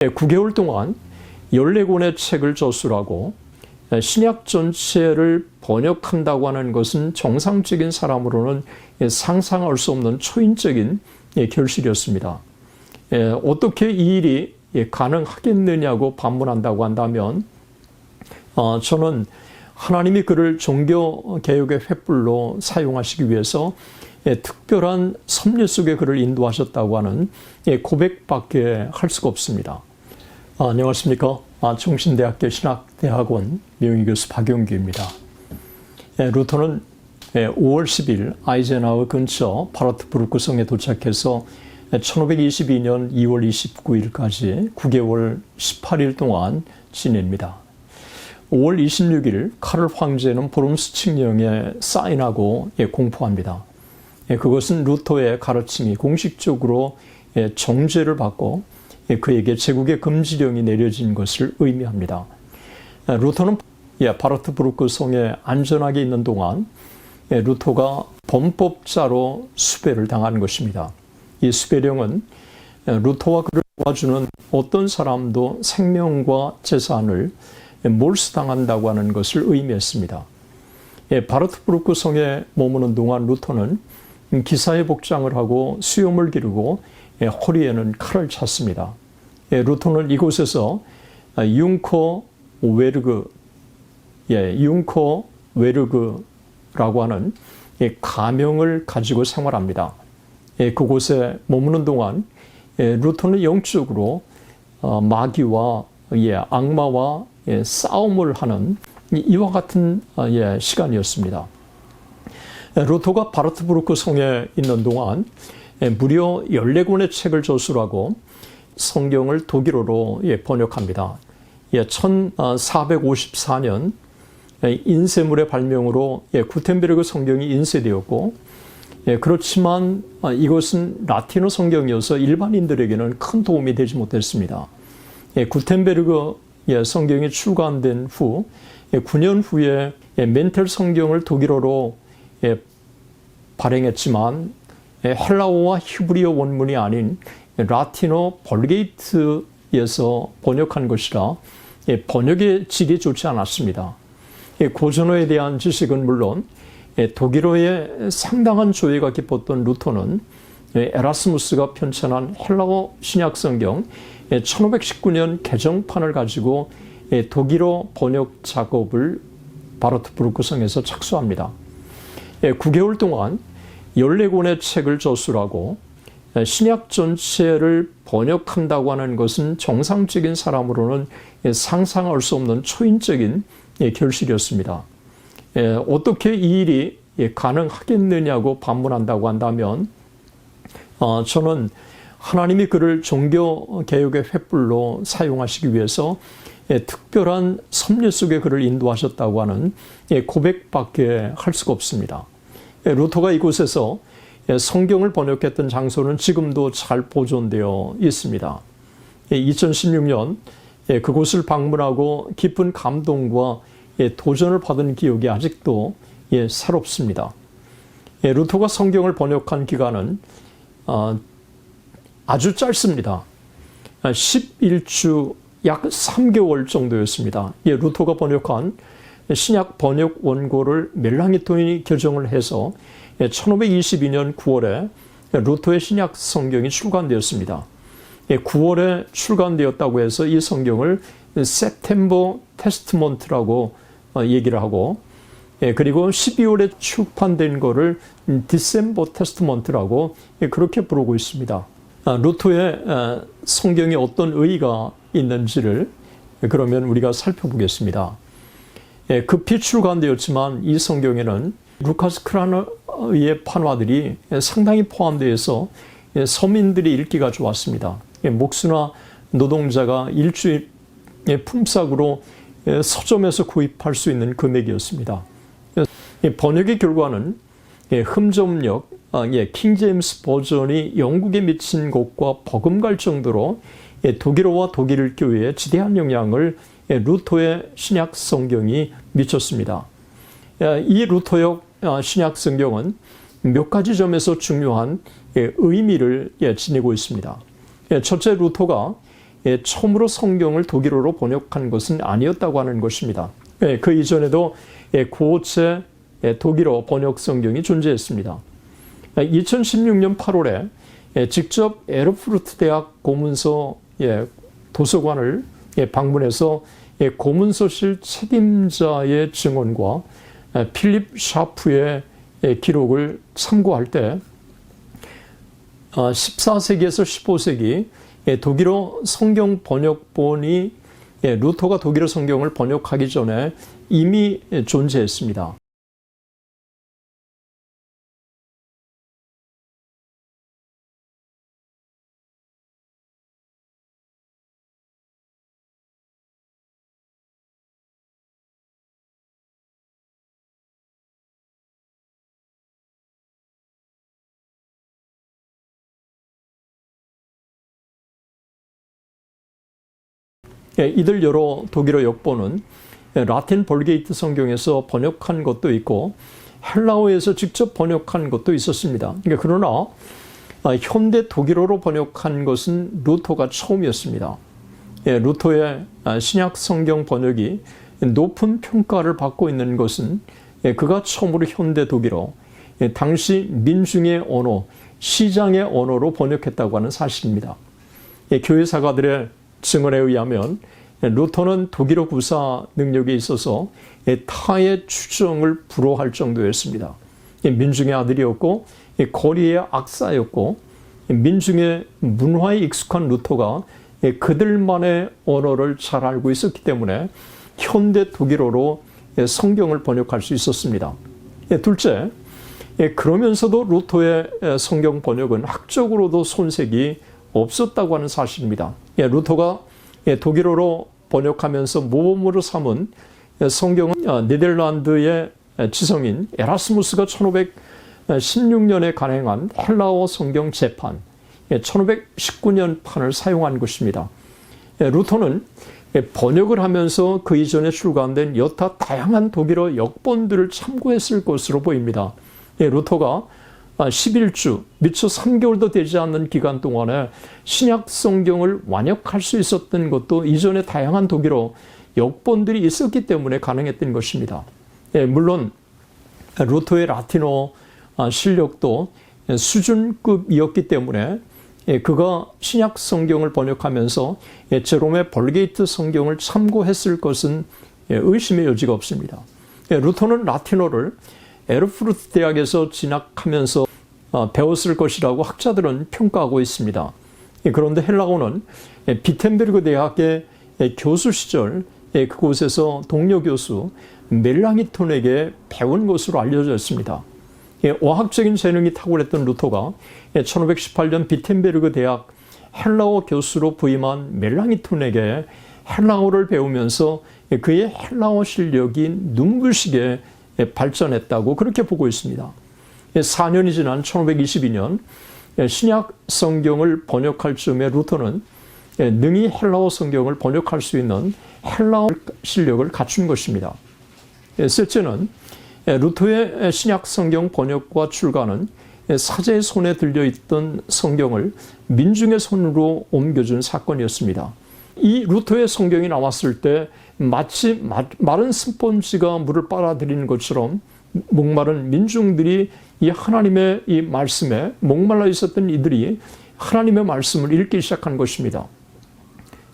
9개월 동안 14권의 책을 저술하고 신약 전체를 번역한다고 하는 것은 정상적인 사람으로는 상상할 수 없는 초인적인 결실이었습니다. 어떻게 이 일이 가능하겠느냐고 반문한다고 한다면 어, 저는 하나님이 그를 종교 개혁의 횃불로 사용하시기 위해서 특별한 섭리 속에 그를 인도하셨다고 하는 고백밖에 할 수가 없습니다. 아, 안녕하십니까. 아, 정신대학교 신학대학원 명의교수 박용규입니다. 예, 루터는 5월 10일 아이젠하워 근처 바르트부르크 성에 도착해서 1522년 2월 29일까지 9개월 18일 동안 지냅니다. 5월 26일 카를 황제는 보름스 칙령에 사인하고 예, 공포합니다. 예, 그것은 루터의 가르침이 공식적으로 정죄를 받고 예, 그에게 제국의 금지령이 내려진 것을 의미합니다. 예, 루터는 예, 바르트부르크 성에 안전하게 있는 동안 루터가 범법자로 수배를 당한 것입니다. 이 수배령은 루터와 그를 도와주는 어떤 사람도 생명과 재산을 몰수당한다고 하는 것을 의미했습니다. 바르트부르크 성에 머무는 동안 루터는 기사의 복장을 하고 수염을 기르고 허리에는 칼을 찼습니다. 예, 루터는 이곳에서 융코 웨르그, 예, 융코 웨르그라고 하는 가명을 가지고 생활합니다. 예, 그곳에 머무는 동안 루터는 영적으로 어, 마귀와 악마와 싸움을 하는 이와 같은 어, 시간이었습니다. 루터가 바르트부르크 성에 있는 동안 무려 14권의 책을 저술하고 성경을 독일어로 예, 번역합니다. 1454년 예, 인쇄물의 발명으로 예, 구텐베르그 성경이 인쇄되었고 그렇지만 아, 이것은 라틴어 성경이어서 일반인들에게는 큰 도움이 되지 못했습니다. 구텐베르그 성경이 출간된 후 9년 후에 멘텔 성경을 독일어로 발행했지만 헬라어와 히브리어 원문이 아닌 라틴어 벌게이트에서 번역한 것이라 예, 번역의 질이 좋지 않았습니다. 예, 고전어에 대한 지식은 물론 예, 독일어에 상당한 조예가 깊었던 루터는 에라스무스가 편찬한 헬라어 신약성경 1519년 개정판을 가지고 독일어 번역 작업을 바르트부르크 성에서 착수합니다. 9개월 동안 14권의 책을 저술하고 신약 전체를 번역한다고 하는 것은 정상적인 사람으로는 상상할 수 없는 초인적인 결실이었습니다. 어떻게 이 일이 가능하겠느냐고 반문한다고 한다면 어, 저는 하나님이 그를 종교 개혁의 횃불로 사용하시기 위해서 특별한 섭리 속에 그를 인도하셨다고 하는 고백밖에 할 수가 없습니다. 루터가 이곳에서 예, 성경을 번역했던 장소는 지금도 잘 보존되어 있습니다. 2016년 예, 예, 그곳을 방문하고 깊은 감동과 도전을 받은 기억이 아직도 새롭습니다. 루터가 성경을 번역한 기간은 어, 아주 짧습니다. 11주 약 3개월 정도였습니다. 루터가 번역한 신약 번역 원고를 멜랑이토인이 결정을 해서 1522년 9월에 루터의 신약 성경이 출간되었습니다. 9월에 출간되었다고 해서 이 성경을 세템버 테스트먼트라고 어, 얘기를 하고 예, 그리고 12월에 출판된 거를 디셈버 테스트먼트라고 그렇게 부르고 있습니다. 아, 루터의 성경에 어떤 의의가 있는지를 그러면 우리가 살펴보겠습니다. 예, 급히 출간되었지만 이 성경에는 루카스 크라너 의 판화들이 상당히 포함되어서 서민들이 읽기가 좋았습니다. 목수나 노동자가 일주일 품삯으로 서점에서 구입할 수 있는 금액이었습니다. 번역의 결과는 흠점력, 아, 킹제임스 버전이 영국에 미친 곳과 버금갈 정도로 독일어와 독일 교회에 지대한 영향을 루터의 신약 성경이 미쳤습니다. 이 루터역 어, 신약 성경은 몇 가지 점에서 중요한 예, 의미를 예, 지니고 있습니다. 예, 첫째 루터가 예, 처음으로 성경을 독일어로 번역한 것은 아니었다고 하는 것입니다. 예, 그 이전에도 예, 고체 독일어 번역 성경이 존재했습니다. 2016년 8월에 직접 에르푸르트 대학 고문서 도서관을 방문해서 고문서실 책임자의 증언과 필립 샤프의 기록을 참고할 때 14세기에서 어, 15세기 독일어 성경 번역본이 루터가 독일어 성경을 번역하기 전에 이미 존재했습니다. 이들 여러 독일어 역본은 라틴 볼게이트 성경에서 번역한 것도 있고 헬라어에서 직접 번역한 것도 있었습니다. 그러니까 그러나 아, 현대 독일어로 번역한 것은 루터가 처음이었습니다. 예, 루터의 아, 신약 성경 번역이 높은 평가를 받고 있는 것은 예, 그가 처음으로 현대 독일어, 당시 민중의 언어, 시장의 언어로 번역했다고 하는 사실입니다. 교회 사가들의 증언에 의하면 루터는 독일어 구사 능력에 있어서 타의 추정을 불허할 정도였습니다. 민중의 아들이었고 거리의 악사였고 민중의 문화에 익숙한 루터가 그들만의 언어를 잘 알고 있었기 때문에 현대 독일어로 성경을 번역할 수 있었습니다. 둘째, 그러면서도 루터의 성경 번역은 학적으로도 손색이 없었다고 하는 사실입니다. 예, 루터가 예, 독일어로 번역하면서 모범으로 삼은 성경은 어, 네덜란드의 지성인 에라스무스가 1516년에 간행한 헬라어 성경 재판 1519년 예, 판을 사용한 것입니다. 루터는 번역을 하면서 그 이전에 출간된 여타 다양한 독일어 역본들을 참고했을 것으로 보입니다. 루터가 11주, 아, 미처 3개월도 되지 않는 기간 동안에 신약 성경을 완역할 수 있었던 것도 이전에 다양한 독일어 역본들이 있었기 때문에 가능했던 것입니다. 예, 물론 루터의 라틴어 아, 실력도 수준급이었기 때문에 예, 그가 신약 성경을 번역하면서 예, 제롬의 벌게이트 성경을 참고했을 것은 의심의 여지가 없습니다. 루터는 라틴어를 에르푸르트 대학에서 진학하면서 어, 배웠을 것이라고 학자들은 평가하고 있습니다. 예, 그런데 헬라어는 예, 비텐베르그 대학의 예, 교수 시절 그곳에서 동료 교수 멜랑이톤에게 배운 것으로 알려져 있습니다. 어학적인 재능이 탁월했던 루터가 1518년 비텐베르그 대학 헬라어 교수로 부임한 멜랑이톤에게 헬라어를 배우면서 그의 헬라어 실력이 눈부시게 발전했다고 그렇게 보고 있습니다. 4년이 지난 1522년 신약 성경을 번역할 즈음에 루터는 능히 헬라어 성경을 번역할 수 있는 헬라어 실력을 갖춘 것입니다. 셋째는 루터의 신약 성경 번역과 출간은 사제의 손에 들려 있던 성경을 민중의 손으로 옮겨준 사건이었습니다. 이 루터의 성경이 나왔을 때 마치 마른 스펀지가 물을 빨아들이는 것처럼 목마른 민중들이 이 하나님의 이 말씀에 목말라 있었던 이들이 하나님의 말씀을 읽기 시작한 것입니다.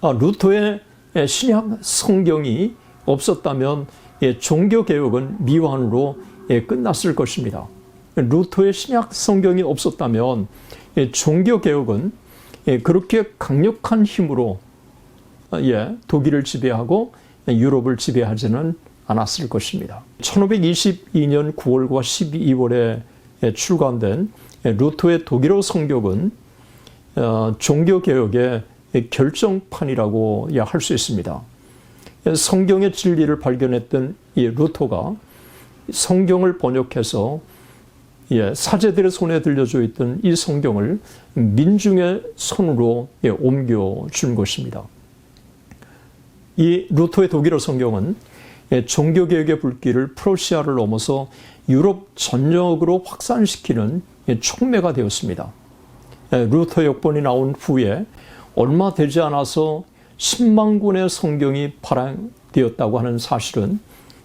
아, 루터의 신약 성경이 없었다면 예, 종교 개혁은 미완으로 예, 끝났을 것입니다. 루터의 신약 성경이 없었다면 예, 종교 개혁은 그렇게 강력한 힘으로 아, 독일을 지배하고 유럽을 지배하지는 않았을 것입니다. 1522년 9월과 12월에 출간된 루터의 독일어 성격은 어, 종교 개혁의 결정판이라고 할 수 있습니다. 성경의 진리를 발견했던 이 루터가 성경을 번역해서 사제들의 손에 들려져 있던 이 성경을 민중의 손으로 옮겨 준 것입니다. 이 루터의 독일어 성경은 종교개혁의 불길을 프로시아를 넘어서 유럽 전역으로 확산시키는 촉매가 되었습니다. 루터 역본이 나온 후에 얼마 되지 않아서 10만 권의 성경이 발행되었다고 하는 사실은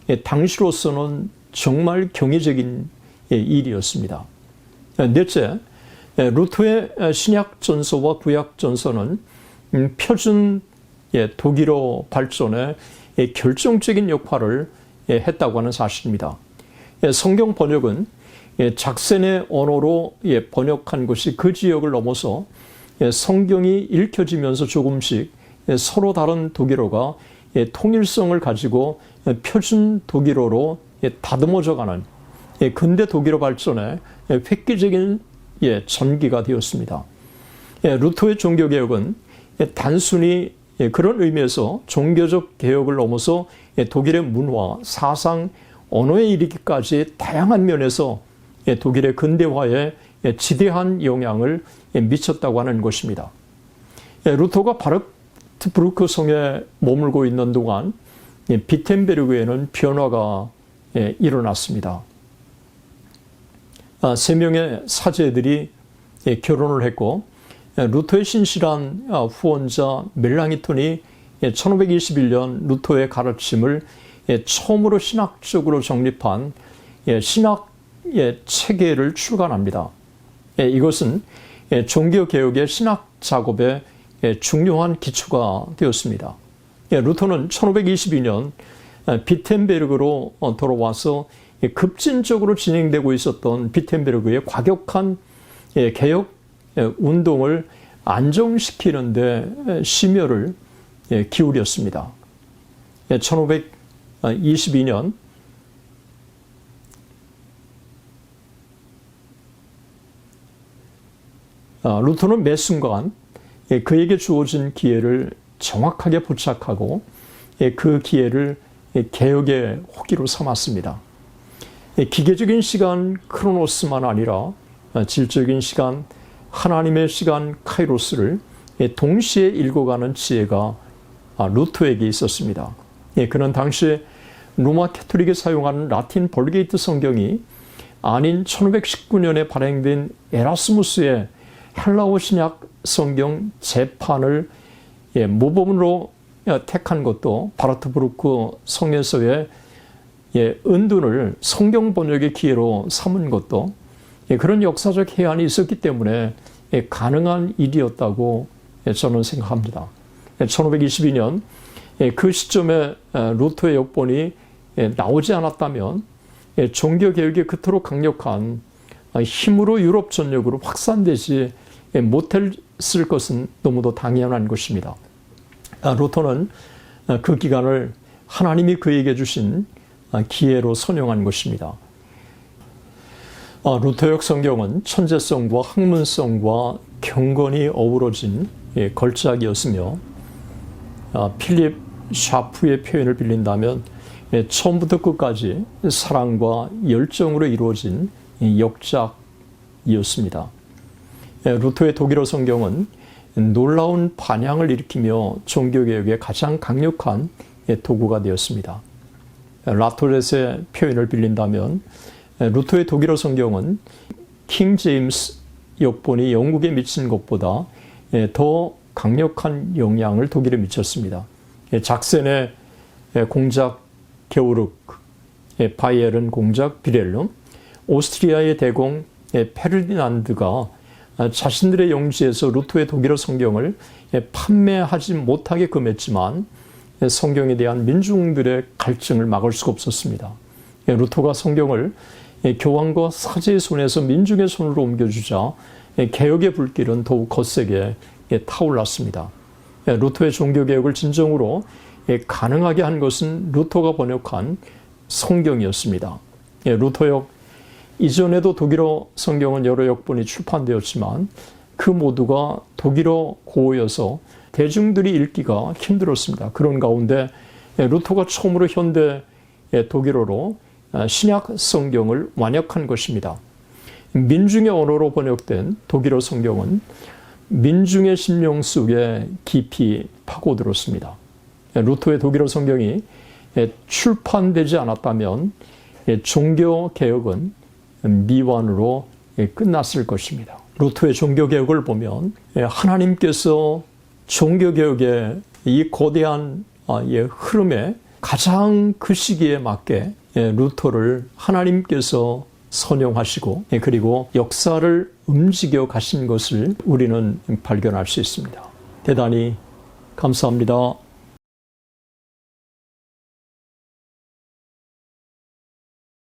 예, 당시로서는 정말 경이적인 예, 일이었습니다. 넷째, 예, 루터의 신약 전서와 구약 전서는 음, 표준 독일어 발전에 결정적인 역할을 했다고 하는 사실입니다. 성경 번역은 작센의 언어로 번역한 것이 그 지역을 넘어서 성경이 읽혀지면서 조금씩 서로 다른 독일어가 통일성을 가지고 표준 독일어로 다듬어져 가는 근대 독일어 발전의 획기적인 전기가 되었습니다. 루터의 종교개혁은 단순히 그런 의미에서 종교적 개혁을 넘어서 독일의 문화, 사상, 언어에 이르기까지 다양한 면에서 독일의 근대화에 지대한 영향을 미쳤다고 하는 것입니다. 루터가 바르트브루크 성에 머물고 있는 동안 비텐베르그에는 변화가 일어났습니다. 아, 세 명의 사제들이 결혼을 했고 루터의 신실한 후원자 멜랑이톤이 1521년 루터의 가르침을 처음으로 신학적으로 정립한 신학의 체계를 출간합니다. 이것은 종교 개혁의 신학 작업의 중요한 기초가 되었습니다. 루터는 1522년 비텐베르그로 돌아와서 급진적으로 진행되고 있었던 비텐베르그의 과격한 개혁 운동을 안정시키는데 심혈을 기울였습니다. 1522년 아, 루터는 매 순간 그에게 주어진 기회를 정확하게 포착하고 그 기회를 개혁의 호기로 삼았습니다. 기계적인 시간 크로노스만 아니라 질적인 시간 하나님의 시간 카이로스를 동시에 읽어가는 지혜가 루터에게 있었습니다. 예, 그는 당시에 로마 캐톨릭이 사용하는 라틴 벌게이트 성경이 아닌 1519년에 발행된 에라스무스의 헬라어 신약 성경 재판을 예, 모범으로 택한 것도 바르트브루크 성에서의 예, 은둔을 성경 번역의 기회로 삼은 것도 예, 그런 역사적 해안이 있었기 때문에 예, 가능한 일이었다고 예, 저는 생각합니다. 1522년 그 시점에 루터의 역본이 나오지 않았다면 종교개혁이 그토록 강력한 힘으로 유럽 전역으로 확산되지 못했을 것은 너무도 당연한 것입니다. 아, 루터는 그 기간을 하나님이 그에게 주신 기회로 선용한 것입니다. 아, 루터역 성경은 천재성과 학문성과 경건이 어우러진 예, 걸작이었으며 아, 필립 샤프의 표현을 빌린다면 예, 처음부터 끝까지 사랑과 열정으로 이루어진 역작이었습니다. 예, 루터의 독일어 성경은 놀라운 반향을 일으키며 종교개혁의 가장 강력한 도구가 되었습니다. 라토렛의 표현을 빌린다면 루터의 독일어 성경은 킹 제임스 역본이 영국에 미친 것보다 더 강력한 영향을 독일에 미쳤습니다. 작센의 공작 게오르크, 바이에른 공작 비렐름, 오스트리아의 대공 페르디난드가 자신들의 영지에서 루터의 독일어 성경을 판매하지 못하게 금했지만 성경에 대한 민중들의 갈증을 막을 수가 없었습니다. 루터가 성경을 교황과 사제의 손에서 민중의 손으로 옮겨주자 개혁의 불길은 더욱 거세게 타올랐습니다. 루터의 종교개혁을 진정으로 가능하게 한 것은 루터가 번역한 성경이었습니다. 루터역 이전에도 독일어 성경은 여러 역본이 출판되었지만 그 모두가 독일어 고어여서 대중들이 읽기가 힘들었습니다. 그런 가운데 루터가 처음으로 현대 독일어로 신약 성경을 완역한 것입니다. 민중의 언어로 번역된 독일어 성경은 민중의 심령 속에 깊이 파고들었습니다. 루터의 독일어 성경이 출판되지 않았다면 종교 개혁은 미완으로 끝났을 것입니다. 루터의 종교 개혁을 보면 하나님께서 종교 개혁의 이 거대한 아, 예, 흐름에 가장 그 시기에 맞게 예, 루터를 하나님께서 선용하시고 예, 그리고 역사를 움직여 가신 것을 우리는 발견할 수 있습니다. 대단히 감사합니다.